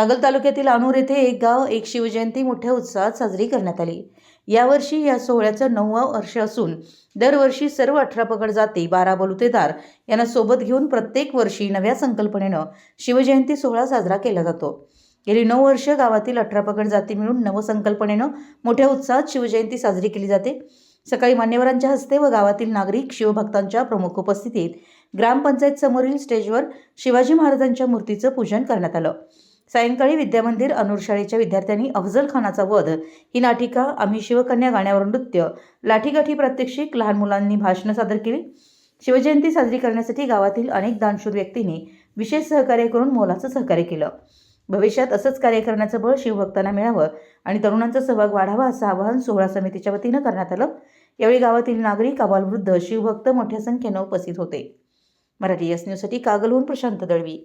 कागल तालुक्यातील अनूर येथे एक गाव एक शिवजयंती मोठ्या उत्साहात साजरी करण्यात आली. यावर्षी या सोहळ्याचं नववं वर्ष असून दरवर्षी सर्व अठरा पगड जाती बारा बलुतेदार यांना सोबत घेऊन प्रत्येक वर्षी नव्या संकल्पनेनं शिवजयंती सोहळा साजरा केला जातो. गेली नऊ वर्ष गावातील अठरा पगड जाती मिळून नवसंकल्पनेनं मोठ्या उत्साहात शिवजयंती साजरी केली जाते. सकाळी मान्यवरांच्या हस्ते व गावातील नागरिक शिवभक्तांच्या प्रमुख उपस्थितीत ग्रामपंचायत समोरील स्टेजवर शिवाजी महाराजांच्या मूर्तीचं पूजन करण्यात आलं. सायंकाळी विद्यामंदिर अनुरशाळेच्या विद्यार्थ्यांनी अफजल खानाचा वध ही नाटिका आम्ही शिवकन्या गाण्यावर नृत्य लाठीकाठी प्रात्यक्षिक लहान मुलांनी भाषणं सादर केली. शिवजयंती साजरी करण्यासाठी गावातील अनेक दानशूर व्यक्तींनी विशेष सहकार्य करून मोलाचं सहकार्य केलं. भविष्यात असंच कार्य करण्याचं बळ शिवभक्तांना मिळावं आणि तरुणांचा सहभाग वाढावा असं आवाहन सोहळा समितीच्या वतीनं करण्यात आलं. यावेळी गावातील नागरिक अबालवृद्ध शिवभक्त मोठ्या संख्येनं उपस्थित होते. मराठी एस न्यूजसाठी कागलहून प्रशांत दळवी.